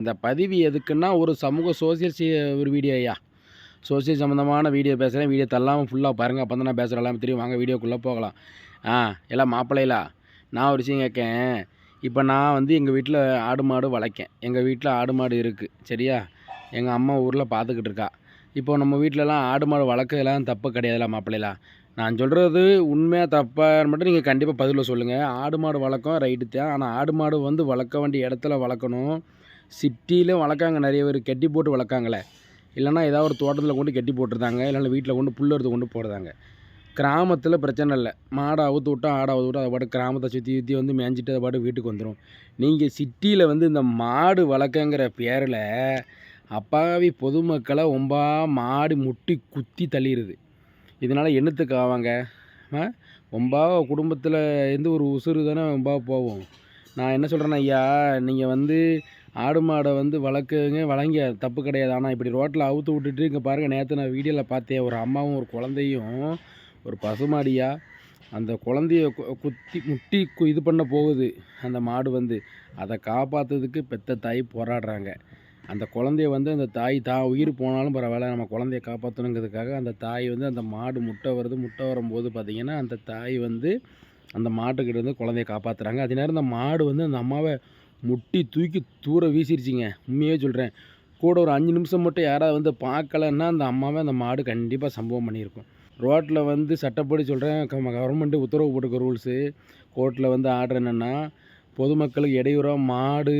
இந்த பதிவு எதுக்குன்னா ஒரு சமூக சோசியல் ஒரு வீடியோ ஐயா. சோசியல் சம்மந்தமான வீடியோ பேசுகிறேன் வீடியோ தள்ளாமல் ஃபுல்லாக பாருங்கள் அப்போ தான் நான் பேசுகிற எல்லாமே தெரியும். வாங்க வீடியோக்குள்ளே போகலாம். ஆ எல்லாம் மாப்பிள்ளையிலா நான் ஒரு விஷயம் கேட்கேன் இப்போ நான் வந்து எங்கள் வீட்டில் ஆடு மாடு வளர்க்கேன். எங்கள் வீட்டில் ஆடு மாடு இருக்குது சரியா? எங்கள் அம்மா ஊரில் பார்த்துக்கிட்டு இருக்கா. இப்போ நம்ம வீட்டிலலாம் ஆடு மாடு வளர்க்கறதுலாம் தப்பு கிடையாதுல மாப்பிள்ளைகளா? நான் சொல்கிறது உண்மையாக தப்பாக மட்டும் நீங்கள் கண்டிப்பாக பதிலில் சொல்லுங்கள் ஆடு மாடு வளர்க்கும் ரைட்டு தான் ஆனால் ஆடு மாடு வந்து வளர்க்க வேண்டிய இடத்துல வளர்க்கணும். சிட்டியிலும் வளர்க்காங்க நிறைய பேர் கட்டி போட்டு வளர்க்காங்களே இல்லைன்னா ஏதாவது ஒரு தோட்டத்தில் கொண்டு கட்டி போட்டுருந்தாங்க இல்லைனா வீட்டில் கொண்டு புல் எடுத்து கொண்டு போடுறாங்க. கிராமத்தில் பிரச்சனை இல்லை. மாடை அவுத்து விட்டா ஆடை அவுத்து விட்டா அதை பாட்டு கிராமத்தை சுற்றி சுற்றி வந்து மேய்ஞ்சிட்டு அதை பாட்டு வீட்டுக்கு வந்துடும் நீங்கள் சிட்டியில் வந்து இந்த மாடு வளர்க்கங்கிற பேரில் அப்பாவி பொதுமக்களை ஒம்பா மாடு முட்டி குத்தி தள்ளிடுது இதனால் என்னத்துக்கு ஆவாங்க? ஆ? ஒம்பா குடும்பத்தில் எந்த ஒரு உசுறு தானே ஒம்பா போகும். நான் என்ன சொல்கிறேன்னா ஐயா நீங்கள் வந்து ஆடு மாடை வந்து வளர்க்குங்க வளங்க தப்பு கிடையாது. ஆனால் இப்படி ரோட்டில் அவுத்து விட்டுட்டு இங்கே பாருங்கள் நேற்று நான் வீடியோவில் பார்த்தேன். ஒரு அம்மாவும் ஒரு குழந்தையும் ஒரு பசுமாடியாக அந்த குழந்தைய கு- குத்தி முட்டி கு இது பண்ண போகுது அந்த மாடு வந்து. அதை காப்பாற்றுறதுக்கு பெத்த தாய் போராடுறாங்க. அந்த குழந்தைய வந்து அந்த தாய் தான் உயிர் போனாலும் பரவாயில்ல நம்ம குழந்தைய காப்பாற்றணுங்கிறதுக்காக அந்த தாய் வந்து அந்த மாடு முட்டை வருது முட்டை வரும்போது பார்த்திங்கன்னா அந்த தாய் வந்து அந்த மாட்டுக்கிட்ட வந்து குழந்தைய காப்பாற்றுறாங்க அதே நேரம் அந்த மாடு வந்து அந்த அம்மாவை முட்டி தூக்கி தூர வீசிருச்சிங்க. உண்மையே சொல்கிறேன் கூட ஒரு அஞ்சு நிமிஷம் மட்டும் யாராவது வந்து பார்க்கலன்னா அந்த அம்மாவே அந்த மாடு கண்டிப்பாக சம்பவம் பண்ணியிருக்கும். ரோட்டில் வந்து சட்டப்படி சொல்கிறேன் கவர்மெண்ட்டு உத்தரவு போட்டுக்க ரூல்ஸு கோர்ட்டில் வந்து ஆர்டர் என்னென்னா பொதுமக்களுக்கு இடையூறாக மாடு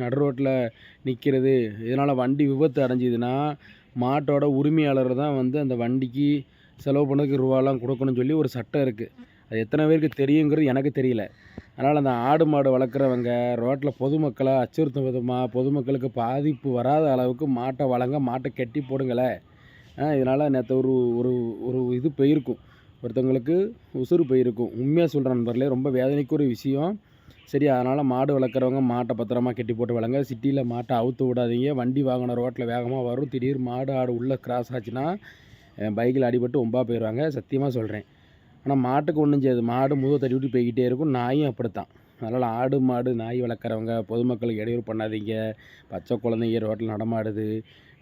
நடு ரோட்டில் நிற்கிறது இதனால் வண்டி விபத்து அடைஞ்சிதுன்னா மாட்டோட உரிமையாளர் தான் வந்து அந்த வண்டிக்கு செலவு பண்ணதுக்கு ரூபாலாம் கொடுக்கணும்னு சொல்லி ஒரு சட்டம் இருக்குது அது எத்தனை பேருக்கு தெரியுங்கிறது எனக்கு தெரியல. அதனால் அந்த ஆடு மாடு வளர்க்குறவங்க ரோட்டில் பொதுமக்களை அச்சுறுத்தும் விதமாக பொதுமக்களுக்கு பாதிப்பு வராத அளவுக்கு மாட்டை வளங்க மாட்டை கட்டி போடுங்களேன் இதனால் நேற்று ஒரு ஒரு ஒரு இது போயிருக்கும். ஒருத்தவங்களுக்கு உசுறு போயிருக்கும். உண்மையாக சொல்கிற நண்பர்களே ரொம்ப வேதனைக்குரிய விஷயம். சரி அதனால் மாடு வளர்க்குறவங்க மாட்டை பத்திரமா கட்டி போட்டு வளங்க. சிட்டியில் மாட்டை அவுத்து விடாதீங்க. வண்டி வாங்கின ரோட்டில் வேகமாக வரும். திடீர் மாடு ஆடு உள்ளே கிராஸ் ஆச்சுன்னா பைக்கில் அடிபட்டு ஒம்பா போயிடுவாங்க. சத்தியமாக சொல்கிறேன் ஆனால் மாட்டுக்கு ஒன்றும் செய்யாது. மாடு முதுகு தட்டி விட்டு போய்கிட்டே இருக்கும். நாயும் அப்படித்தான். அதனால் ஆடு மாடு நாய் வளர்க்குறவங்க பொதுமக்களுக்கு இடையூறு பண்ணாதீங்க. பச்சை குழந்தைங்க ரோட்டில் நடமாடுது.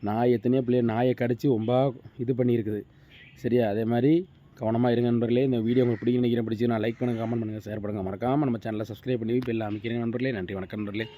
நாய் எத்தனையோ பிள்ளைய நாயை கடித்து ரொம்ப இது பண்ணியிருக்குது. சரியா? அதே மாதிரி கவனமாக இருங்க நண்பர்களே. இந்த வீடியோ உங்களுக்கு பிடிக்கும் நினைக்கிறேன். பிடிச்சி நான் லைக் பண்ணுங்கள் கமெண்ட் பண்ணுங்கள் ஷேர் பண்ணுங்கள் மறக்காமல் நம்ம சேனலை சப்ஸ்கிரைப் பண்ணி இப்போ எல்லாம் அமைக்கிறேன் நண்பர்களே. நன்றி வணக்கம் நண்பர்களே.